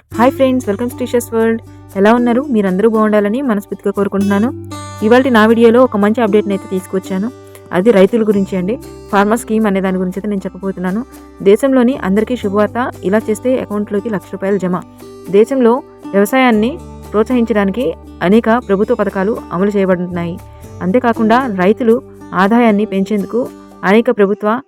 Hi friends welcome స్టీషస్ world. ఎలా ఉన్నారు? మీరందరూ బాగుండాలని మనస్ఫూర్తిగా కోరుకుంటున్నాను. ఇవాళ నా వీడియోలో ఒక మంచి అప్డేట్ని అయితే తీసుకొచ్చాను. అది రైతుల గురించి అండి. ఫార్మర్ స్కీమ్ అనే దాని గురించి అయితే నేను చెప్పబోతున్నాను. దేశంలోని అందరికీ శుభవార్త. ఇలా చేస్తే అకౌంట్లోకి లక్ష రూపాయలు జమ. దేశంలో వ్యవసాయాన్ని ప్రోత్సహించడానికి అనేక ప్రభుత్వ పథకాలు అమలు చేయబడుతున్నాయి. అంతేకాకుండా రైతులు ఆదాయాన్ని పెంచేందుకు అనేక ప్రభుత్వ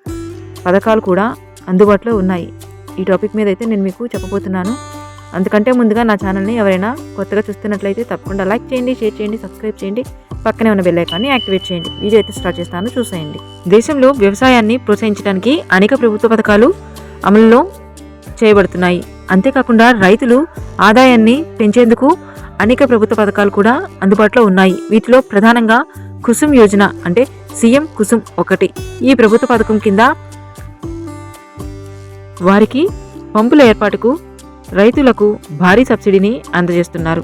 పథకాలు కూడా అందుబాటులో ఉన్నాయి. ఈ టాపిక్ మీద అయితే నేను మీకు చెప్పబోతున్నాను. అందుకంటే ముందుగా నా ఛానల్ని ఎవరైనా కొత్తగా చూస్తున్నట్లయితే తప్పకుండా లైక్ చేయండి షేర్ చేయండి సబ్స్క్రైబ్ చేయండి. పక్కనే ఉన్న బెల్ ఐకాన్ని యాక్టివేట్ చేయండి. వీడియో అయితే స్టార్ట్ చేస్తాను చూసేయండి. దేశంలో వ్యవసాయాన్ని ప్రోత్సహించడానికి అనేక ప్రభుత్వ పథకాలు అమలులో చేయబడుతున్నాయి. అంతేకాకుండా రైతులు ఆదాయాన్ని పెంచేందుకు అనేక ప్రభుత్వ పథకాలు కూడా అందుబాటులో ఉన్నాయి. వీటిలో ప్రధానంగా కుసుమ్ యోజన అంటే సీఎం కుసుమ్ ఒకటి. ఈ ప్రభుత్వ పథకం కింద వారికి పంపుల ఏర్పాటుకు రైతులకు భారీ సబ్సిడీని అందజేస్తున్నారు.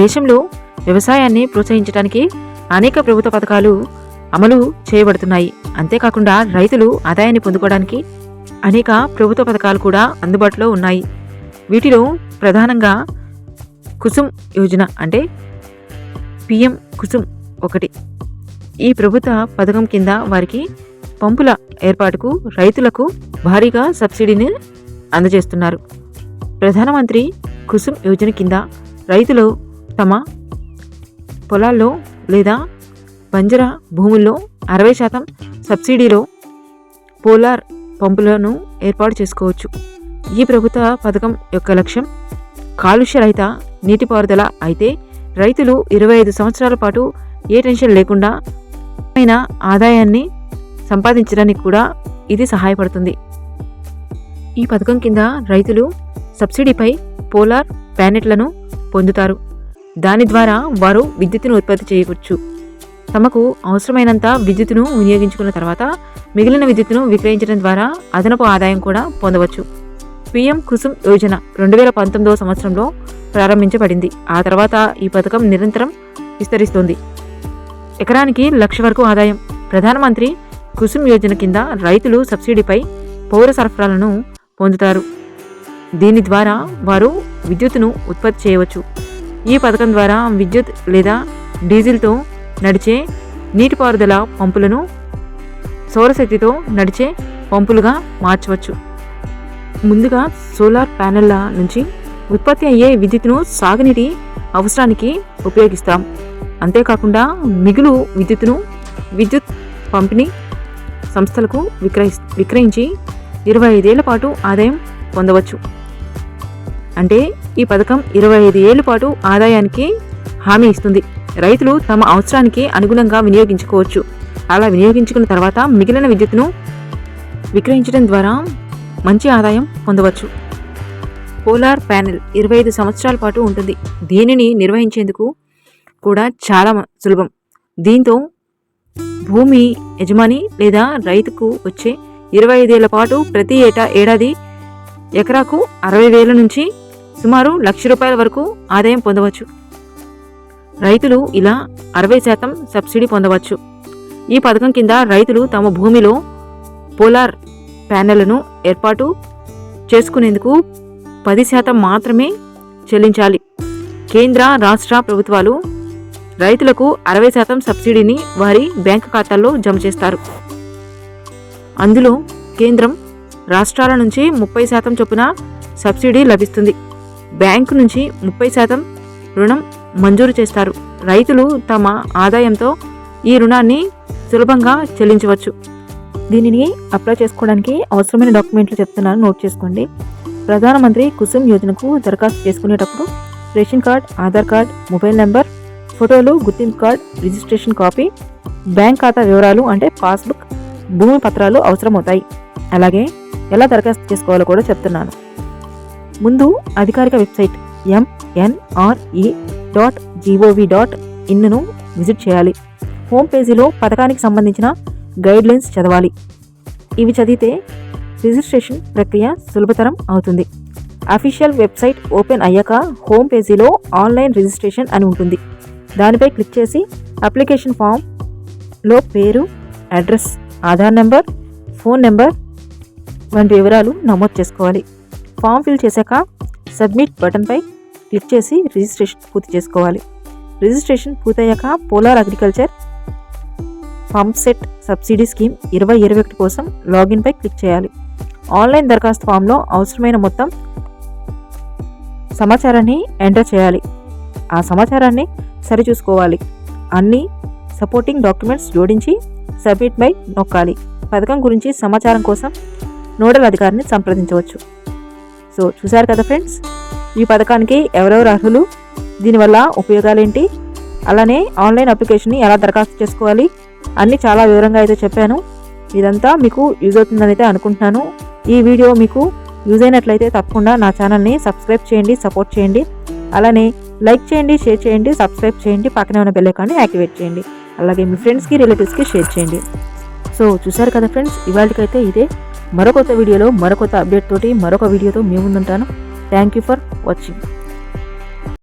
దేశంలో వ్యవసాయాన్ని ప్రోత్సహించడానికి అనేక ప్రభుత్వ పథకాలు అమలు చేయబడుతున్నాయి. అంతేకాకుండా రైతులు ఆదాయాన్ని పొందుకోవడానికి అనేక ప్రభుత్వ పథకాలు కూడా అందుబాటులో ఉన్నాయి. వీటిలో ప్రధానంగా కుసుమ్ యోజన అంటే పిఎం కుసుమ్ ఒకటి. ఈ ప్రభుత్వ పథకం కింద వారికి పంపుల ఏర్పాటుకు రైతులకు భారీగా సబ్సిడీని అందజేస్తున్నారు. ప్రధానమంత్రి కుసుమ్ యోజన కింద రైతులు తమ పొలాల్లో లేదా బంజర భూముల్లో అరవై శాతం సబ్సిడీలో పోలార్ పంపులను ఏర్పాటు చేసుకోవచ్చు. ఈ ప్రభుత్వ పథకం యొక్క లక్ష్యం కాలుష్య రహిత నీటిపారుదల అయితే రైతులు ఇరవై ఐదు సంవత్సరాల పాటు ఏ టెన్షన్ లేకుండా అయిన ఆదాయాన్ని సంపాదించడానికి కూడా ఇది సహాయపడుతుంది. ఈ పథకం కింద రైతులు సబ్సిడీపై పోలార్ ప్యానెట్లను పొందుతారు. దాని ద్వారా వారు విద్యుత్తును ఉత్పత్తి చేయవచ్చు. తమకు అవసరమైనంత విద్యుత్తును వినియోగించుకున్న తర్వాత మిగిలిన విద్యుత్తును విక్రయించడం ద్వారా అదనపు ఆదాయం కూడా పొందవచ్చు. పిఎం కుసుమ్ యోజన రెండు వేల పంతొమ్మిదవ సంవత్సరంలో ప్రారంభించబడింది. ఆ తర్వాత ఈ పథకం నిరంతరం విస్తరిస్తోంది. ఎకరానికి లక్ష వరకు ఆదాయం. ప్రధానమంత్రి కుసుమ్ యోజన కింద రైతులు సబ్సిడీపై పౌర సరఫరాలను పొందుతారు. దీని ద్వారా వారు విద్యుత్తును ఉత్పత్తి చేయవచ్చు. ఈ పథకం ద్వారా విద్యుత్ లేదా డీజిల్తో నడిచే నీటిపారుదల పంపులను సౌరశక్తితో నడిచే పంపులుగా మార్చవచ్చు. ముందుగా సోలార్ ప్యానెళ్ళ నుంచి ఉత్పత్తి అయ్యే విద్యుత్తును సాగునీటి అవసరానికి ఉపయోగిస్తాం. అంతేకాకుండా మిగులు విద్యుత్తును విద్యుత్ పంపిణీ సంస్థలకు విక్రయి విక్రయించి ఇరవై ఐదేళ్ళ పాటు ఆదాయం పొందవచ్చు. అంటే ఈ పథకం ఇరవై ఐదు ఏళ్ళ పాటు ఆదాయానికి హామీ ఇస్తుంది. రైతులు తమ అవసరానికి అనుగుణంగా వినియోగించుకోవచ్చు. అలా వినియోగించుకున్న తర్వాత మిగిలిన విద్యుత్తును విక్రయించడం ద్వారా మంచి ఆదాయం పొందవచ్చు. పోలార్ ప్యానెల్ ఇరవై ఐదు సంవత్సరాల పాటు ఉంటుంది. దీనిని నిర్వహించేందుకు కూడా చాలా సులభం. దీంతో భూమి యజమాని లేదా రైతుకు వచ్చే ఇరవై ఐదేళ్ళ పాటు ప్రతి ఏటా ఏడాది ఎకరాకు అరవై వేల నుంచి సుమారు లక్ష రూపాయల వరకు ఆదాయం పొందవచ్చు. రైతులు ఇలా అరవై శాతం సబ్సిడీ పొందవచ్చు. ఈ పథకం కింద రైతులు తమ భూమిలో పోలార్ ప్యానెళ్ళను ఏర్పాటు చేసుకునేందుకు పది శాతం మాత్రమే చెల్లించాలి. కేంద్ర రాష్ట్ర ప్రభుత్వాలు రైతులకు అరవై శాతం సబ్సిడీని వారి బ్యాంకు ఖాతాల్లో జమ చేస్తారు. అందులో కేంద్రం రాష్ట్రాల నుంచి ముప్పై శాతం చొప్పున సబ్సిడీ లభిస్తుంది. బ్యాంకు నుంచి ముప్పై శాతం రుణం మంజూరు చేస్తారు. రైతులు తమ ఆదాయంతో ఈ రుణాన్ని సులభంగా చెల్లించవచ్చు. దీనిని అప్లై చేసుకోవడానికి అవసరమైన డాక్యుమెంట్లు చెప్తున్నాను. నోట్ చేసుకోండి. ప్రధానమంత్రి కుసుమ్ యోజనకు దరఖాస్తు చేసుకునేటప్పుడు ration card Aadhaar card mobile number ఫోటోలు గుర్తింపు కార్డ్ రిజిస్ట్రేషన్ కాపీ బ్యాంక్ ఖాతా వివరాలు అంటే పాస్బుక్ భూమి పత్రాలు అవసరమవుతాయి. అలాగే ఎలా దరఖాస్తు చేసుకోవాలో కూడా చెప్తున్నాను. ముందు అధికారిక website MNRE dot GOV dot ఇన్ను visit చేయాలి. హోమ్ పేజీలో పథకానికి సంబంధించిన గైడ్లైన్స్ చదవాలి. ఇవి చదివితే రిజిస్ట్రేషన్ ప్రక్రియ సులభతరం అవుతుంది. అఫీషియల్ వెబ్సైట్ ఓపెన్ అయ్యాక హోమ్ పేజీలో ఆన్లైన్ రిజిస్ట్రేషన్ అని ఉంటుంది. దానిపై క్లిక్ చేసి అప్లికేషన్ ఫామ్లో పేరు address Aadhaar number phone number వంటి వివరాలు నమోదు చేసుకోవాలి. ఫామ్ ఫిల్ చేశాక సబ్మిట్ బటన్పై క్లిక్ చేసి రిజిస్ట్రేషన్ పూర్తి చేసుకోవాలి. రిజిస్ట్రేషన్ పూర్తయ్యాక solar agriculture pump set subsidy scheme ఇరవై ఇరవై ఒకటి కోసం లాగిన్పై క్లిక్ చేయాలి. ఆన్లైన్ దరఖాస్తు ఫామ్లో అవసరమైన మొత్తం సమాచారాన్ని ఎంటర్ చేయాలి. ఆ సమాచారాన్ని సరిచూసుకోవాలి. అన్ని సపోర్టింగ్ డాక్యుమెంట్స్ జోడించి సబ్మిట్ బై నొక్కాలి. పథకం గురించి సమాచారం కోసం నోడల్ అధికారిని సంప్రదించవచ్చు. సో చూశారు కదా ఫ్రెండ్స్? ఈ పథకానికి ఎవరెవరు అర్హులు? దీనివల్ల ఉపయోగాలేంటి? అలానే ఆన్లైన్ అప్లికేషన్ని ఎలా దరఖాస్తు చేసుకోవాలి? అన్నీ చాలా వివరంగా అయితే చెప్పాను. ఇదంతా మీకు యూజ్ అవుతుందని అయితే అనుకుంటున్నాను. ఈ వీడియో మీకు యూజ్ అయినట్లయితే తప్పకుండా నా ఛానల్ని సబ్స్క్రైబ్ చేయండి సపోర్ట్ చేయండి. అలానే లైక్ చేయండి షేర్ చేయండి సబ్స్క్రైబ్ చేయండి పక్కనే ఉన్న బెలేకాన్ని యాక్టివేట్ చేయండి. అలాగే మీ ఫ్రెండ్స్కి రిలేటివ్స్కి షేర్ చేయండి. సో చూసారు కదా ఫ్రెండ్స్? ఇవాళకైతే ఇదే. మరొక కొత్త వీడియోలో మరొక అప్డేట్ తోటి మరొక వీడియోతో మేము ఉంటాను థ్యాంక్ యూ ఫర్ వాచింగ్